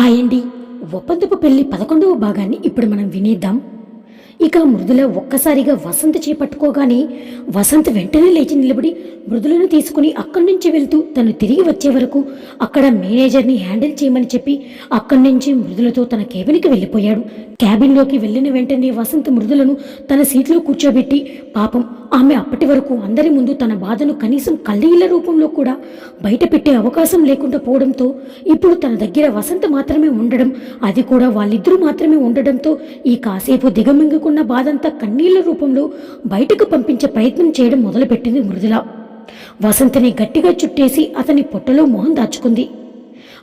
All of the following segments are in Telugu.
హాయ్ అండి ఒప్పందపు పెళ్ళి పదకొండవ భాగాన్ని ఇప్పుడు మనం వినేద్దాం. ఇక మృదుల ఒక్కసారిగా వసంత్ చేపట్టుకోగానే వసంత్ వెంటనే లేచి నిలబడి మృదులను తీసుకుని అక్కడి నుంచి వెళ్తూ తను తిరిగి వచ్చే వరకు అక్కడ మేనేజర్ని హ్యాండిల్ చేయమని చెప్పి అక్కడి నుంచి మృదులతో తన కేబిన్కి వెళ్ళిపోయాడు. క్యాబిన్లోకి వెళ్ళిన వెంటనే వసంత్ మృదులను తన సీట్లో కూర్చోబెట్టి పాపం ఆమె అప్పటి వరకు అందరి ముందు తన బాధను కనీసం కళ్ళీల రూపంలో కూడా బయట పెట్టే అవకాశం లేకుండా పోవడంతో ఇప్పుడు తన దగ్గర వసంత మాత్రమే ఉండడం అది కూడా వాళ్ళిద్దరూ మాత్రమే ఉండడంతో ఈ కాసేపు దిగమింగుకున్న బాధంతా కన్నీళ్ళ రూపంలో బయటకు పంపించే ప్రయత్నం చేయడం మొదలుపెట్టింది మృదుల. వసంతని గట్టిగా చుట్టేసి అతని పొట్టలో మొహం దాచుకుంది.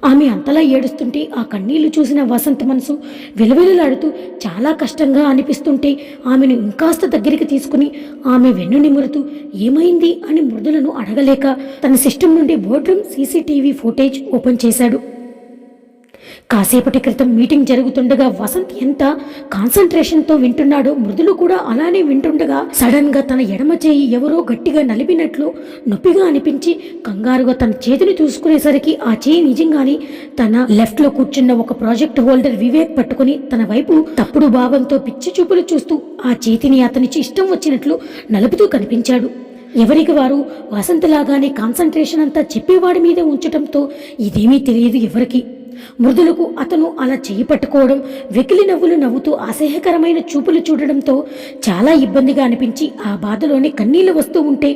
ఆమె అంతలా ఏడుస్తుంటే ఆ కన్నీళ్ళు చూసిన వసంత మనసు విలవిలలాడుతూ చాలా కష్టంగా అనిపిస్తుంటే ఆమెను ఇంకాస్త దగ్గరికి తీసుకుని ఆమె వెన్ను నిమురుతూ ఏమైంది? అని మృదులను అడగలేక తన సిస్టమ్ నుండి బోర్డ్రూమ్ సీసీటీవీ ఫుటేజ్ ఓపెన్ చేశాడు. కాసేపటి క్రితం మీటింగ్ జరుగుతుండగా వసంత్ ఎంత కాన్సన్ట్రేషన్తో వింటున్నాడో మృదులు కూడా అలానే వింటుండగా సడన్గా తన ఎడమ చేయి ఎవరో గట్టిగా నలిపినట్లు నొప్పిగా అనిపించి కంగారుగా తన చేతిని చూసుకునేసరికి ఆ చేయి నిజంగానే తన లెఫ్ట్లో కూర్చున్న ఒక ప్రాజెక్ట్ హోల్డర్ వివేక్ పట్టుకుని తన వైపు తప్పుడు భావంతో పిచ్చి చూపులు చూస్తూ ఆ చేతిని అతనికి ఇష్టం వచ్చినట్లు నలుపుతూ కనిపించాడు. ఎవరికి వారు వసంతలాగానే కాన్సన్ట్రేషన్ అంతా చెప్పేవాడి మీదే ఉంచటంతో ఇదేమీ తెలియదు ఎవరికి. మృదులకు అతను అలా చేయి పట్టుకోవడం వెకిలి నవ్వులు నవ్వుతూ అసహ్యకరమైన చూపులు చూడడంతో చాలా ఇబ్బందిగా అనిపించి ఆ బాధలోనే కన్నీళ్ళు వస్తూ ఉంటే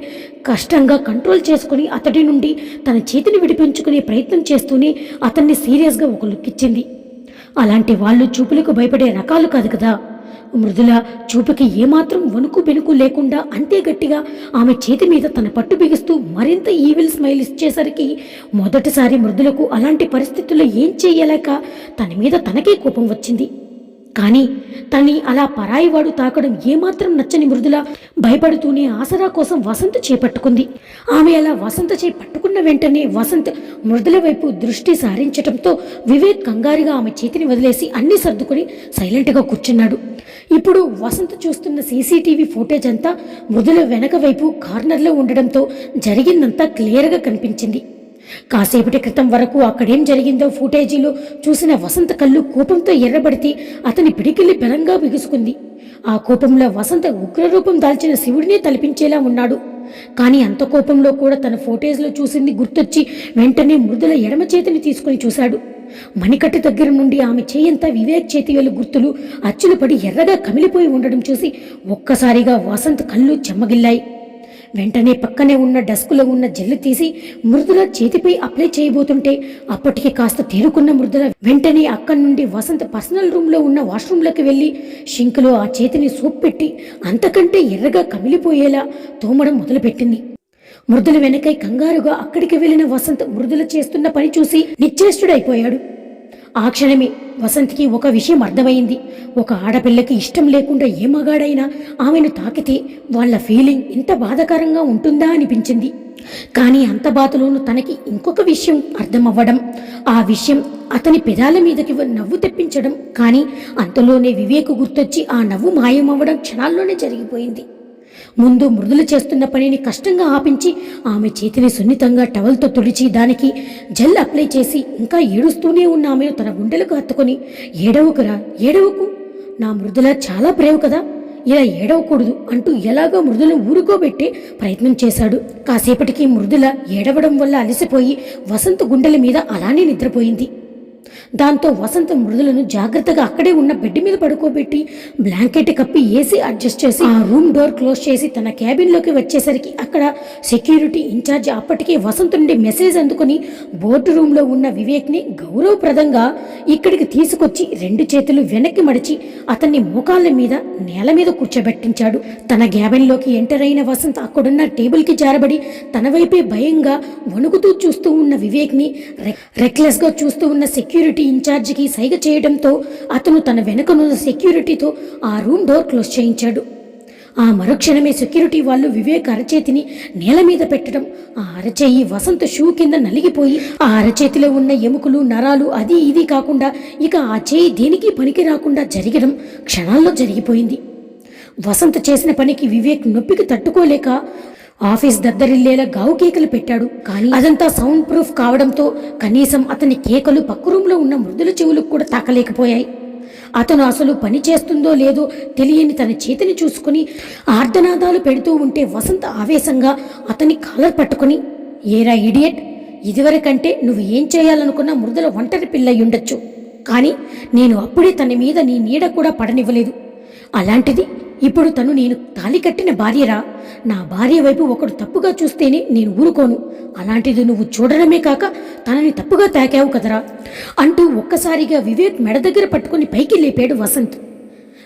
కష్టంగా కంట్రోల్ చేసుకుని అతడి నుండి తన చేతిని విడిపించుకునే ప్రయత్నం చేస్తూనే అతన్ని సీరియస్గా ఒక లుక్ ఇచ్చింది. అలాంటి వాళ్ళు చూపులకు భయపడే రకాలు కాదు కదా. మృదుల చూపుకి ఏమాత్రం వణుకు బెనుకు లేకుండా అంతే గట్టిగా ఆమె చేతి మీద తన పట్టు బిగిస్తూ మరింత ఈవిల్ స్మైల్ ఇచ్చేసరికి మొదటిసారి మృదులకు అలాంటి పరిస్థితుల్లో ఏం చేయలేక తన మీద తనకే కోపం వచ్చింది. కానీ తన్ని అలా పరాయివాడు తాకడం ఏమాత్రం నచ్చని మృదుల భయపడుతూనే ఆసరా కోసం వసంత చేపట్టుకుంది. ఆమె అలా వసంత చే పట్టుకున్న వెంటనే వసంత్ మృదుల వైపు దృష్టి సారించటంతో వివేక్ కంగారుగా ఆమె చేతిని వదిలేసి అన్ని సర్దుకుని సైలెంట్గా కూర్చున్నాడు. ఇప్పుడు వసంత్ చూస్తున్న సీసీటీవీ ఫుటేజ్ అంతా మృదుల వెనక వైపు కార్నర్లో ఉండడంతో జరిగిందంతా క్లియర్గా కనిపించింది. కాసేపటి క్రితం వరకు అక్కడేం జరిగిందో ఫుటేజీలో చూసిన వసంత కళ్ళు కోపంతో ఎర్రబడితే అతని పిడికిల్లి బలంగా బిగుసుకుంది. ఆ కోపంలో వసంత ఉగ్రరూపం దాల్చిన శివుడినే తలపించేలా ఉన్నాడు. కానీ అంత కోపంలో కూడా తన ఫోటేజ్లో చూసింది గుర్తొచ్చి వెంటనే మృదుల ఎడమ చేతిని తీసుకుని చూశాడు. మణికట్టు దగ్గర నుండి ఆమె చేయంతా వివేక్ చేతివేలు గుర్తులు అచ్చులు పడి ఎర్రగా కమిలిపోయి ఉండడం చూసి ఒక్కసారిగా వసంత్ కళ్ళు చెమ్మగిల్లాయి. వెంటనే పక్కనే ఉన్న డస్కులో ఉన్న జెల్లు తీసి మృదుల చేతిపై అప్లై చేయబోతుంటే అప్పటికి కాస్త తేరుకున్న మృదుల వెంటనే అక్కడి నుండి వసంత్ పర్సనల్ రూమ్లో ఉన్న వాష్రూమ్లోకి వెళ్ళి షింక్లో ఆ చేతిని సోప్ పెట్టి అంతకంటే ఎర్రగా కమిలిపోయేలా తోమడం మొదలుపెట్టింది. మృదుల వెనకై కంగారుగా అక్కడికి వెళ్ళిన వసంత్ మృదుల చేస్తున్న పని చూసి నిశ్చేష్టుడైపోయాడు. ఆ క్షణమే వసంత్కి ఒక విషయం అర్థమైంది. ఒక ఆడపిల్లకి ఇష్టం లేకుండా ఏ మగాడైనా ఆమెను తాకితే వాళ్ళ ఫీలింగ్ ఇంత బాధాకరంగా ఉంటుందా అనిపించింది. కానీ అంత బాధలోనూ తనకి ఇంకొక విషయం అర్థమవ్వడం ఆ విషయం అతని పెదాల మీదకి నవ్వు తెప్పించడం. కానీ అంతలోనే వివేకు గుర్తొచ్చి ఆ నవ్వు మాయమవ్వడం క్షణాల్లోనే జరిగిపోయింది. ముందు మృదులు చేస్తున్న పనిని కష్టంగా ఆపించి ఆమె చేతిని సున్నితంగా టవల్తో తుడిచి దానికి జెల్ అప్లై చేసి ఇంకా ఏడుస్తూనే ఉన్న ఆమెను తన గుండెలకు హత్తుకొని ఏడవుకురా ఏడవుకు. నా మృదుల చాలా ప్రేమ కదా. ఇలా ఏడవకూడదు అంటూ ఎలాగో మృదులను ఊరుకోబెట్టే ప్రయత్నం చేశాడు. కాసేపటికి మృదుల ఏడవడం వల్ల అలసిపోయి వసంత గుండెల మీద అలానే నిద్రపోయింది. దాంతో వసంత మృదులను జాగ్రత్తగా అక్కడే ఉన్న బెడ్ మీద పడుకోబెట్టి బ్లాంకెట్ కప్పి ఏసీ అడ్జస్ట్ చేసి ఆ రూమ్ డోర్ క్లోజ్ చేసి తన క్యాబిన్లోకి వచ్చేసరికి అక్కడ సెక్యూరిటీ ఇన్ఛార్జ్ అప్పటికే వసంత్ నుండి మెసేజ్ అందుకుని బోర్డు రూమ్లో ఉన్న వివేక్ని గౌరవప్రదంగా ఇక్కడికి తీసుకొచ్చి రెండు చేతులు వెనక్కి మడిచి అతన్ని మోకాళ్ళ మీద నేల మీద కూర్చోబెట్టించాడు. తన క్యాబిన్లోకి ఎంటర్ అయిన వసంత్ అక్కడున్న టేబుల్కి జారబడి తన వైపే భయంగా వణుకుతూ చూస్తూ ఉన్న వివేక్ని రెక్లెస్గా చూస్తూ ఉన్న సెక్యూరిటీ ఇన్ఛార్జికి సైగ చేయడంతో అతను తన వెనుకనున్న సెక్యూరిటీతో ఆ రూమ్ డోర్ క్లోజ్ చేయించాడు. ఆ మరుక్షణమే సెక్యూరిటీ వాళ్ళు వివేక్ అరచేతిని నేల మీద పెట్టడం ఆ అరచేయి వసంత షూ కింద నలిగిపోయి ఆ అరచేతిలో ఉన్న ఎముకలు నరాలు అది ఇది కాకుండా ఇక ఆ చేయి దేనికి పనికి రాకుండా జరగడం క్షణాల్లో జరిగిపోయింది. వసంత చేసిన పనికి వివేక్ నొప్పికి తట్టుకోలేక ఆఫీస్ దద్దరిల్లేలా గావు కేకలు పెట్టాడు. కానీ అదంతా సౌండ్ ప్రూఫ్ కావడంతో కనీసం అతని కేకలు పక్క రూమ్లో ఉన్న మృదుల చెవులకు కూడా తాకలేకపోయాయి. అతను అసలు పని చేస్తుందో లేదో తెలియని తన చేతిని చూసుకుని ఆర్ధనాదాలు పెడుతూ ఉంటే వసంత ఆవేశంగా అతని కాలర్ పట్టుకుని ఏరా ఇడియట్ ఇదివరకంటే నువ్వు ఏం చేయాలనుకున్న మృదుల ఒంటరి పిల్లయ్యుండొచ్చు. ఉండొచ్చు కానీ నేను అప్పుడే తన మీద నీ నీడ కూడా పడనివ్వలేదు. అలాంటిది ఇప్పుడు తను నేను తాలి కట్టిన భార్యరా. నా భార్య వైపు ఒకడు తప్పుగా చూస్తేనే నేను ఊరుకోను. అలాంటిది నువ్వు చూడడమే కాక తనని తప్పుగా తాకావు కదరా. అంటూ ఒక్కసారిగా వివేక్ మెడ దగ్గర పట్టుకుని పైకి లేపాడు వసంత్.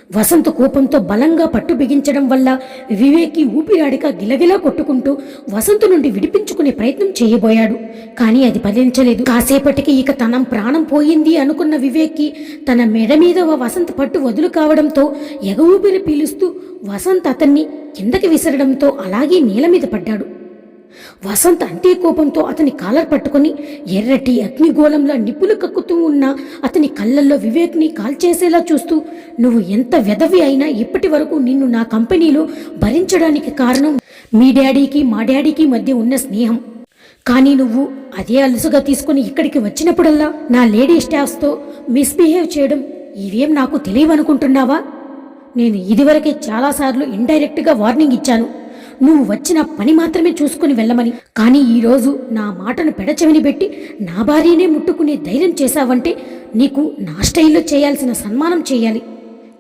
వసంత కోపంతో బలంగా పట్టు బిగించడం వల్ల వివేక్కి ఊపిరాడిక గిలగిలా కొట్టుకుంటూ వసంత నుండి విడిపించుకునే ప్రయత్నం చేయబోయాడు. కానీ అది ఫలించలేదు. కాసేపటికి ఇక తనం ప్రాణం పోయింది అనుకున్న వివేక్కి తన మెడ మీద వసంత పట్టు వదులు కావడంతో ఎగ ఊపిరి పీలుస్తూ వసంత్ అతన్ని కిందకి విసరడంతో అలాగే నేల మీద పడ్డాడు. వసంత్ అంతే కోపంతో అతని కాలర్ పట్టుకొని ఎర్రటి అగ్నిగోళంలా నిప్పులు కక్కుతూ ఉన్న అతని కళ్ళల్లో వివేక్ని కాల్చేసేలా చూస్తూ నువ్వు ఎంత వెదవి అయినా ఇప్పటి వరకు నిన్ను నా కంపెనీలో భరించడానికి కారణం మీ డాడీకి మా డాడీకి మధ్య ఉన్న స్నేహం. కానీ నువ్వు అదే అలుసుగా తీసుకుని ఇక్కడికి వచ్చినప్పుడల్లా నా లేడీ స్టాఫ్స్తో మిస్బిహేవ్ చేయడం ఇవేం నాకు తెలియవనుకుంటున్నావా? నేను ఇదివరకే చాలాసార్లు ఇండైరెక్ట్గా వార్నింగ్ ఇచ్చాను. నువ్వు వచ్చిన పని మాత్రమే చూసుకుని వెళ్ళమని. కానీ ఈరోజు నా మాటను పెడచెవిని పెట్టి నా భార్యనే ముట్టుకునే ధైర్యం చేశావంటే నీకు నా స్టైల్లో చేయాల్సిన సన్మానం చేయాలి.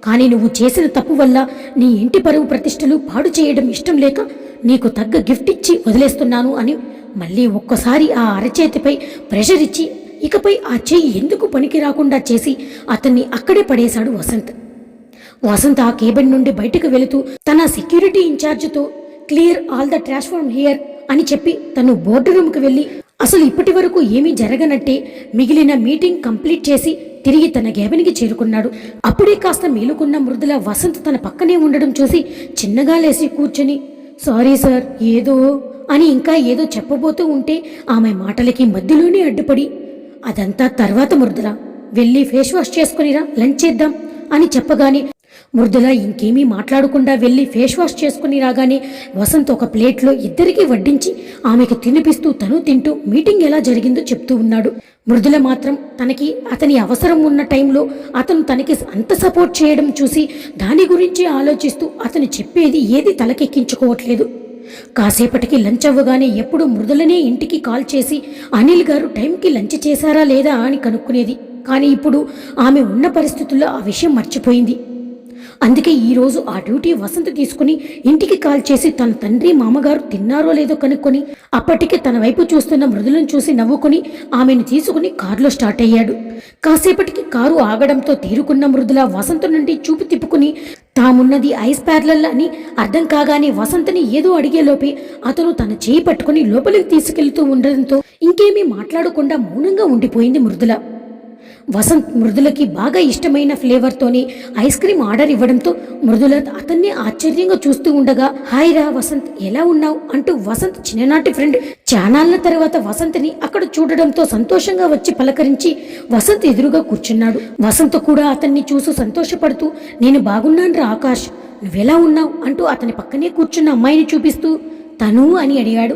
కానీ నువ్వు చేసిన తప్పు వల్ల నీ ఇంటి పరువు ప్రతిష్టలు పాడు చేయడం ఇష్టం లేక నీకు తగ్గ గిఫ్ట్ ఇచ్చి వదిలేస్తున్నాను అని మళ్ళీ ఒక్కసారి ఆ అరచేతిపై ప్రెషర్ ఇచ్చి ఇకపై ఆ చెయ్యి ఎందుకు పనికి రాకుండా చేసి అతన్ని అక్కడే పడేశాడు వసంత్. వసంత్ ఆ కేబిన్ నుండి బయటకు వెళుతూ తన security ఇన్ఛార్జ్తో clear all the trash from here అని చెప్పి తను బోర్డు రూమ్కి వెళ్ళి అసలు ఇప్పటి వరకు ఏమీ జరగనట్టే మిగిలిన మీటింగ్ కంప్లీట్ చేసి తిరిగి తన క్యాబిన్కి చేరుకున్నాడు. అప్పుడే కాస్త మేలుకున్న మృదుల వసంత్ తన పక్కనే ఉండడం చూసి చిన్నగా లేచి కూర్చొని సారీ సార్ ఏదో అని ఇంకా ఏదో చెప్పబోతూ ఉంటే ఆమె మాటలకి మధ్యలోనే అడ్డుపడి అదంతా తర్వాత మృదుల వెళ్ళి ఫేస్ వాష్ చేసుకునిరా లంచ్ చేద్దాం అని చెప్పగానే మృదుల ఇంకేమీ మాట్లాడకుండా వెళ్ళి ఫేస్ వాష్ చేసుకుని రాగానే వసంత్ ఒక ప్లేట్లో ఇద్దరికీ వడ్డించి ఆమెకు తినిపిస్తూ తను తింటూ మీటింగ్ ఎలా జరిగిందో చెప్తూ ఉన్నాడు. మృదుల మాత్రం తనకి అతని అవసరం ఉన్న టైంలో అతను తనకి అంత సపోర్ట్ చేయడం చూసి దాని గురించి ఆలోచిస్తూ అతను చెప్పేది ఏది తలకెక్కించుకోవట్లేదు. కాసేపటికి లంచ్ అవ్వగానే ఎప్పుడు మృదులనే ఇంటికి కాల్ చేసి అనిల్ గారు టైంకి లంచ్ చేశారా లేదా? అని కనుక్కునేది. కానీ ఇప్పుడు ఆమె ఉన్న పరిస్థితుల్లో ఆ విషయం మర్చిపోయింది. అందుకే ఈరోజు ఆ డ్యూటీ వసంత తీసుకుని ఇంటికి కాల్ చేసి తన తండ్రి మామగారు తిన్నారో లేదో కనుక్కొని అప్పటికే తన వైపు చూస్తున్న మృదులను చూసి నవ్వుకుని ఆమెను తీసుకుని కారులో స్టార్ట్ అయ్యాడు. కాసేపటికి కారు ఆగడంతో తీరుకున్న మృదుల వసంత నుండి చూపు తిప్పుకుని తామున్నది ఐస్ ప్యార్లల్ అని అర్థం కాగానే వసంతని ఏదో అడిగేలోపే అతను తన చేయి పట్టుకుని లోపలికి తీసుకెళ్తూ ఉండడంతో ఇంకేమీ మాట్లాడకుండా మౌనంగా ఉండిపోయింది మృదుల. వసంత్ మృదులకి బాగా ఇష్టమైన ఫ్లేవర్తోని ఐస్ క్రీమ్ ఆర్డర్ ఇవ్వడంతో మృదుల అతన్ని ఆశ్చర్యంగా చూస్తూ ఉండగా హాయ్ రా వసంత్ ఎలా ఉన్నావు? అంటూ వసంత్ చిన్ననాటి ఫ్రెండ్ చానాళ్ళ తర్వాత వసంత్ని అక్కడ చూడడంతో సంతోషంగా వచ్చి పలకరించి వసంత్ ఎదురుగా కూర్చున్నాడు. వసంత్ కూడా అతన్ని చూసి సంతోషపడుతూ నేను బాగున్నాను రా ఆకాష్ నువ్వెలా ఉన్నావు? అంటూ అతని పక్కనే కూర్చున్న అమ్మాయిని చూపిస్తూ తను అని అడిగాడు.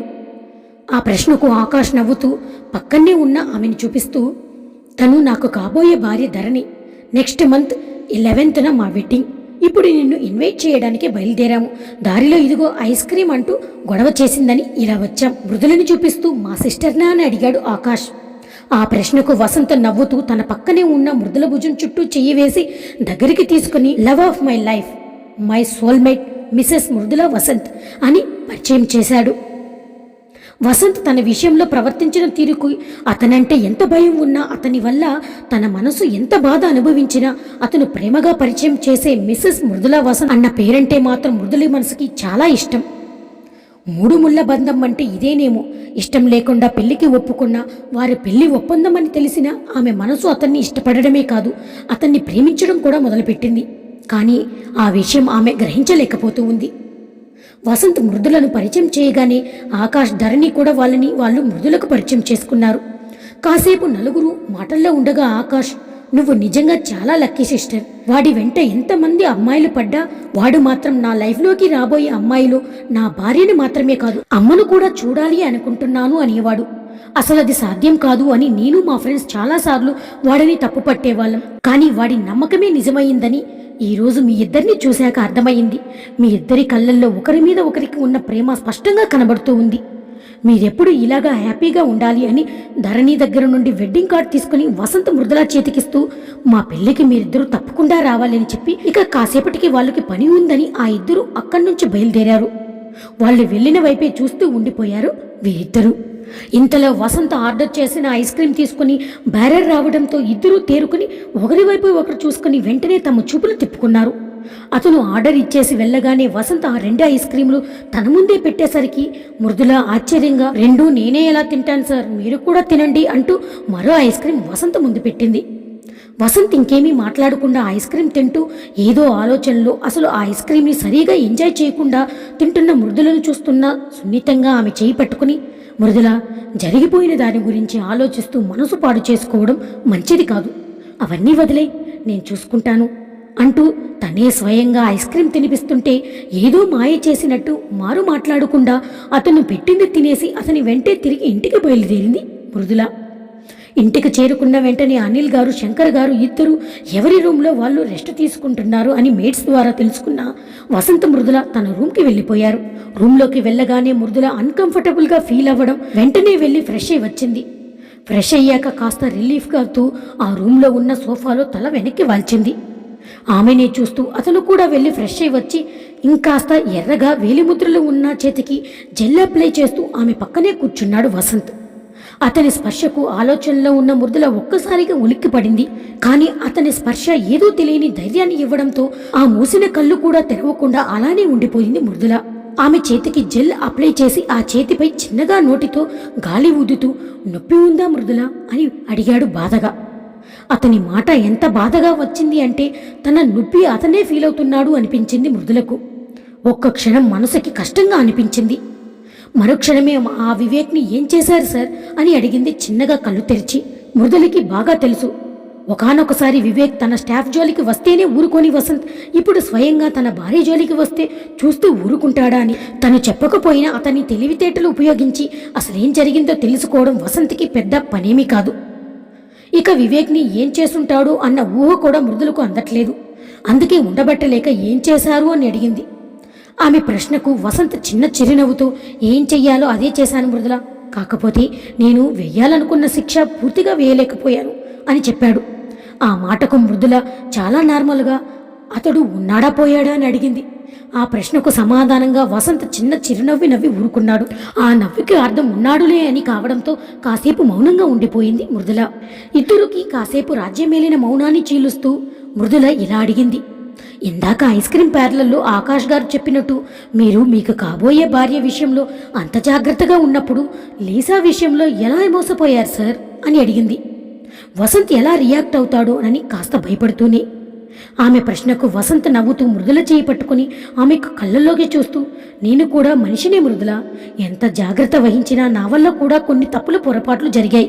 ఆ ప్రశ్నకు ఆకాష్ నవ్వుతూ పక్కనే ఉన్న ఆమెను చూపిస్తూ తను నాకు కాబోయే భార్య ధరణి. నెక్స్ట్ మంత్ ఎలెవెన్త్న మా వెడ్డింగ్. ఇప్పుడు నిన్ను ఇన్వైట్ చేయడానికి బయలుదేరాము. దారిలో ఇదిగో ఐస్ క్రీమ్ అంటూ గొడవ చేసిందని ఇలా వచ్చాం. మృదులను చూపిస్తూ మా సిస్టర్నా అని అడిగాడు ఆకాష్. ఆ ప్రశ్నకు వసంత నవ్వుతూ తన పక్కనే ఉన్న మృదుల భుజం చుట్టూ చెయ్యి వేసి దగ్గరికి తీసుకుని love of my life my soulmate Mrs Mrudula Vasanth అని పరిచయం చేశాడు. వసంత్ తన విషయంలో ప్రవర్తించిన తీరుకు అతనంటే ఎంత భయం ఉన్నా అతని వల్ల తన మనసు ఎంత బాధ అనుభవించినా అతను ప్రేమగా పరిచయం చేసే మిస్సెస్ మృదులా వసంత్ అన్న పేరంటే మాత్రం మృదులి మనసుకి చాలా ఇష్టం. మూడు ముళ్ళ బంధం అంటే ఇదేనేమో. ఇష్టం లేకుండా పెళ్ళికి ఒప్పుకున్నా వారి పెళ్ళి ఒప్పందం అని తెలిసినా ఆమె మనసు అతన్ని ఇష్టపడడమే కాదు అతన్ని ప్రేమించడం కూడా మొదలుపెట్టింది. కానీ ఆ విషయం ఆమె గ్రహించలేకపోతూ ఉంది. వసంత్ మృదులను పరిచయం చేయగానే ఆకాష్ ధరణి కూడా వాళ్ళని వాళ్ళు మృదులకు పరిచయం చేసుకున్నారు. కాసేపు నలుగురు మాటల్లో ఉండగా ఆకాష్ నువ్వు నిజంగా చాలా లక్కీ సిస్టర్. వాడి వెంట ఎంతమంది అమ్మాయిలు పడ్డా వాడు మాత్రం నా లైఫ్లోకి రాబోయే అమ్మాయిలు నా భార్యని మాత్రమే కాదు అమ్మను కూడా చూడాలి అనుకుంటున్నాను అనేవాడు. అసలు అది సాధ్యం కాదు అని నేను మా ఫ్రెండ్స్ చాలాసార్లు వాడిని తప్పు పట్టేవాళ్ళం కానీ వాడి నమ్మకమే నిజమైందని ఈ రోజు మీ ఇద్దరిని చూశాక అర్థమైంది మీ ఇద్దరి కళ్ళల్లో ఒకరి మీద ఒకరికి ఉన్న ప్రేమ స్పష్టంగా కనబడుతూ ఉంది. మీరెప్పుడు ఇలాగా హ్యాపీగా ఉండాలి అని ధరణి దగ్గర నుండి వెడ్డింగ్ కార్డ్ తీసుకుని వసంత మృదులా చేతికిస్తూ మా పెళ్ళికి మీరిద్దరూ తప్పకుండా రావాలని చెప్పి ఇక కాసేపటికి వాళ్ళకి పని ఉందని ఆ ఇద్దరు అక్కడి నుంచి బయలుదేరారు. వాళ్ళు వెళ్ళిన వైపే చూస్తూ ఉండిపోయారు వీరిద్దరూ. ఇంతలో వసంత ఆర్డర్ చేసిన ఐస్ క్రీం తీసుకుని బ్యారర్ రావడంతో ఇద్దరూ తేరుకుని ఒకరి వైపు ఒకరు చూసుకుని వెంటనే తమ చూపులు తిప్పుకున్నారు. అతను ఆర్డర్ ఇచ్చేసి వెళ్ళగానే వసంత ఆ రెండు ఐస్ క్రీములు తన ముందే పెట్టేసరికి మృదుల ఆశ్చర్యంగా రెండు నేనే ఎలా తింటాను సార్? మీరు కూడా తినండి అంటూ మరో ఐస్ క్రీం వసంత ముందు పెట్టింది. వసంత్ ఇంకేమీ మాట్లాడకుండా ఐస్ క్రీం తింటూ ఏదో ఆలోచనలో అసలు ఆ ఐస్ క్రీంని సరిగా ఎంజాయ్ చేయకుండా తింటున్న మృదులను చూస్తున్న సున్నితంగా ఆమె చేయి పట్టుకుని మృదుల జరిగిపోయిన దాని గురించి ఆలోచిస్తూ మనసు పాడు చేసుకోవడం మంచిది కాదు. అవన్నీ వదిలే నేను చూసుకుంటాను అంటూ తనే స్వయంగా ఐస్ క్రీం తినిపిస్తుంటే ఏదో మాయ చేసినట్టు మారు మాట్లాడకుండా అతను పెట్టింది తినేసి అతని వెంటే తిరిగి ఇంటికి బయలుదేరింది మృదుల. ఇంటికి చేరుకున్న వెంటనే అనిల్ గారు శంకర్ గారు ఇద్దరు ఎవరి రూమ్లో వాళ్ళు రెస్ట్ తీసుకుంటున్నారు అని మేట్స్ ద్వారా తెలుసుకున్న వసంత మృదుల తన రూమ్కి వెళ్ళిపోయారు. రూమ్లోకి వెళ్ళగానే మృదుల అన్కంఫర్టబుల్గా ఫీల్ అవ్వడం వెంటనే వెళ్ళి ఫ్రెష్ అయి వచ్చింది. ఫ్రెష్ అయ్యాక కాస్త రిలీఫ్గా అవుతూ ఆ రూమ్లో ఉన్న సోఫాలో తల వెనక్కి వాల్చింది. ఆమెనే చూస్తూ అతను కూడా వెళ్ళి ఫ్రెష్ అయి వచ్చి ఇంకాస్త ఎర్రగా వేలిముద్రలు ఉన్న చేతికి జెల్ అప్లై చేస్తూ ఆమె పక్కనే కూర్చున్నాడు వసంత్. అతని స్పర్శకు ఆలోచనలో ఉన్న మృదుల ఒక్కసారిగా ఉలిక్కిపడింది కానీ అతని స్పర్శ ఏదో తెలియని ధైర్యాన్ని ఇవ్వడంతో ఆ మూసిన కళ్ళు కూడా తెరవకుండా అలానే ఉండిపోయింది మృదుల ఆమె చేతికి జెల్ అప్లై చేసి ఆ చేతిపై చిన్నగా నోటితో గాలి ఊదుతూ నొప్పి ఉందా మృదుల అని అడిగాడు బాధగా. అతని మాట ఎంత బాధగా వచ్చింది అంటే తన నొప్పి అతనే ఫీల్ అవుతున్నాడు అనిపించింది మృదులకు ఒక్క క్షణం మనసుకి కష్టంగా అనిపించింది. మరుక్షణమే ఆ వివేక్ని ఏం చేశారు సార్? అని అడిగింది చిన్నగా కళ్ళు తెరిచి. మృదులకి బాగా తెలుసు. ఒకానొకసారి వివేక్ తన స్టాఫ్ జోలికి వస్తేనే ఊరుకొని వసంత్. ఇప్పుడు స్వయంగా తన భార్య జోలికి వస్తే చూస్తూ ఊరుకుంటాడా అని. తను చెప్పకపోయినా అతని తెలివితేటలు ఉపయోగించి అసలేం జరిగిందో తెలుసుకోవడం వసంత్కి పెద్ద పనేమీ కాదు. ఇక వివేక్ని ఏం చేసుంటాడు అన్న ఊహ కూడా మృదులకు అందట్లేదు. అందుకే ఉండబట్టలేక ఏం చేశారు అని అడిగింది. ఆమె ప్రశ్నకు వసంత్ చిన్న చిరునవ్వుతో ఏం చెయ్యాలో అదే చేశాను మృదుల. కాకపోతే నేను వెయ్యాలనుకున్న శిక్ష పూర్తిగా వేయలేకపోయాను అని చెప్పాడు. ఆ మాటకు మృదుల చాలా నార్మల్గా అతడు ఉన్నాడా పోయాడా అని అడిగింది. ఆ ప్రశ్నకు సమాధానంగా వసంత్ చిన్న చిరునవ్వి నవ్వి ఊరుకున్నాడు. ఆ నవ్వుకి అర్థం ఉన్నాడులే అని కావడంతో కాసేపు మౌనంగా ఉండిపోయింది మృదుల. ఇద్దరికి కాసేపు రాజ్యమేలిన మౌనాన్ని చీలుస్తూ మృదుల ఇలా అడిగింది. ఇందాక ఐస్ క్రీం పార్లర్లో ఆకాష్ గారు చెప్పినట్టు మీరు మీకు కాబోయే భార్య విషయంలో అంత జాగ్రత్తగా ఉన్నప్పుడు లీసా విషయంలో ఎలా మోసపోయారు సార్ అని అడిగింది. వసంత్ ఎలా రియాక్ట్ అవుతాడో అని కాస్త భయపడుతూనే ఆమె ప్రశ్నకు వసంత్ నవ్వుతూ మృదుల చేయి పట్టుకుని ఆమెకు కళ్ళల్లోకి చూస్తూ నేను కూడా మనిషినే మృదుల? ఎంత జాగ్రత్త వహించినా నా వల్ల కూడా కొన్ని తప్పులు పొరపాట్లు జరిగాయి.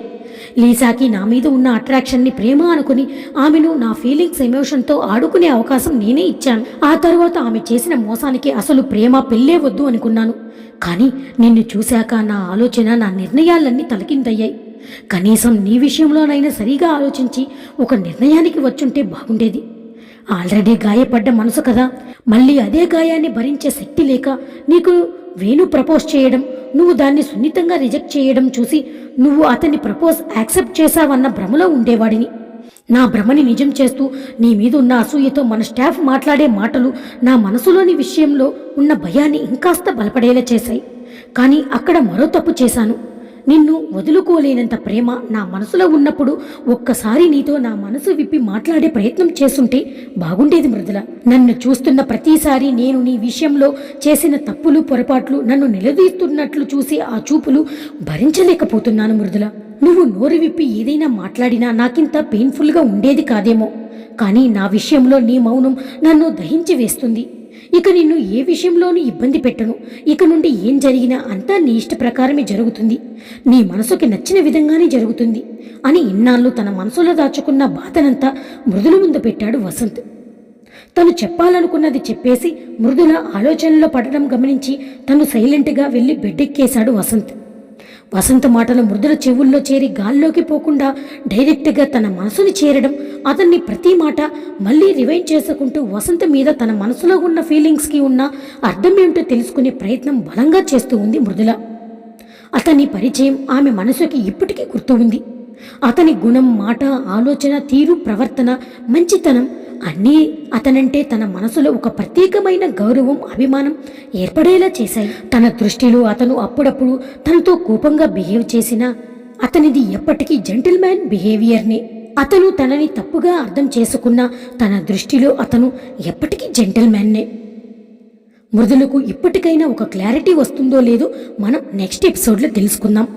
లీసాకి నా మీద ఉన్న అట్రాక్షన్ని ప్రేమ అనుకుని ఆమెను నా ఫీలింగ్స్ ఎమోషన్తో ఆడుకునే అవకాశం నేనే ఇచ్చాను. ఆ తర్వాత ఆమె చేసిన మోసానికి అసలు ప్రేమ పెళ్ళే వద్దు అనుకున్నాను. కానీ నిన్ను చూశాక నా ఆలోచన నా నిర్ణయాలన్నీ తలకిందయ్యాయి. కనీసం నీ విషయంలోనైనా సరిగా ఆలోచించి ఒక నిర్ణయానికి వచ్చుంటే బాగుండేది. ఆల్రెడీ గాయపడ్డ మనసు కదా. మళ్ళీ అదే గాయాన్ని భరించే శక్తి లేక నీకు వేణు ప్రపోజ్ చేయడం నువ్వు దాన్ని సున్నితంగా రిజెక్ట్ చేయడం చూసి నువ్వు అతన్ని ప్రపోజ్ యాక్సెప్ట్ చేశావన్న భ్రమలో ఉండేవాడిని. నా భ్రమని నిజం చేస్తూ నీ మీద ఉన్న అసూయతో మన స్టాఫ్ మాట్లాడే మాటలు నా మనసులోని విషయంలో ఉన్న భయాన్ని ఇంకాస్త బలపడేలా చేశాయి. కానీ అక్కడ మరో తప్పు చేశాను. నిన్ను వదులుకోలేనంత ప్రేమ నా మనసులో ఉన్నప్పుడు ఒక్కసారి నీతో నా మనసు విప్పి మాట్లాడే ప్రయత్నం చేస్తుంటే బాగుండేది మృదుల. నన్ను చూస్తున్న ప్రతిసారి నేను నీ విషయంలో చేసిన తప్పులు పొరపాట్లు నన్ను నిలదీస్తున్నట్లు చూసి ఆ చూపులు భరించలేకపోతున్నాను మృదుల. నువ్వు నోరు విప్పి ఏదైనా మాట్లాడినా నాకింత పెయిన్ఫుల్గా ఉండేది కాదేమో. కానీ నా విషయంలో నీ మౌనం నన్ను దహించి వేస్తుంది. ఇక నిన్ను ఏ విషయంలోనూ ఇబ్బంది పెట్టను. ఇక నుండి ఏం జరిగినా అంతా నీ ఇష్ట ప్రకారమే జరుగుతుంది. నీ మనసుకి నచ్చిన విధంగానే జరుగుతుంది అని ఇన్నాళ్ళు తన మనసులో దాచుకున్న బాధనంతా మృదుల ముందు పెట్టాడు వసంత్. తను చెప్పాలనుకున్నది చెప్పేసి మృదుల ఆలోచనలో పడడం గమనించి తను సైలెంట్గా వెళ్ళి బెడ్డెక్కేశాడు వసంత్. వసంత మాటలు మృదుల చెవుల్లో చేరి గాల్లోకి పోకుండా డైరెక్ట్గా తన మనసుని చేరడం అతన్ని ప్రతి మాట మళ్ళీ రివైండ్ చేసుకుంటూ వసంత మీద తన మనసులో ఉన్న ఫీలింగ్స్కి ఉన్న అర్థం ఏమిటో తెలుసుకునే ప్రయత్నం బలంగా చేస్తూ ఉంది మృదుల. అతని పరిచయం ఆమె మనసుకి ఇప్పటికీ గుర్తు ఉంది. అతని గుణం మాట ఆలోచన తీరు ప్రవర్తన మంచితనం అన్నీ అతనంటే తన మనసులో ఒక ప్రత్యేకమైన గౌరవం అభిమానం ఏర్పడేలా చేశాయి. తన దృష్టిలో అతను అప్పుడప్పుడు తనతో కోపంగా బిహేవ్ చేసినా అతనిది ఎప్పటికీ జెంటిల్మ్యాన్ బిహేవియర్ని అతను తనని తప్పుగా అర్థం చేసుకున్న తన దృష్టిలో అతను ఎప్పటికీ జెంటిల్మ్యాన్నే మృదులకు ఇప్పటికైనా ఒక క్లారిటీ వస్తుందో లేదో మనం నెక్స్ట్ ఎపిసోడ్లో తెలుసుకుందాం.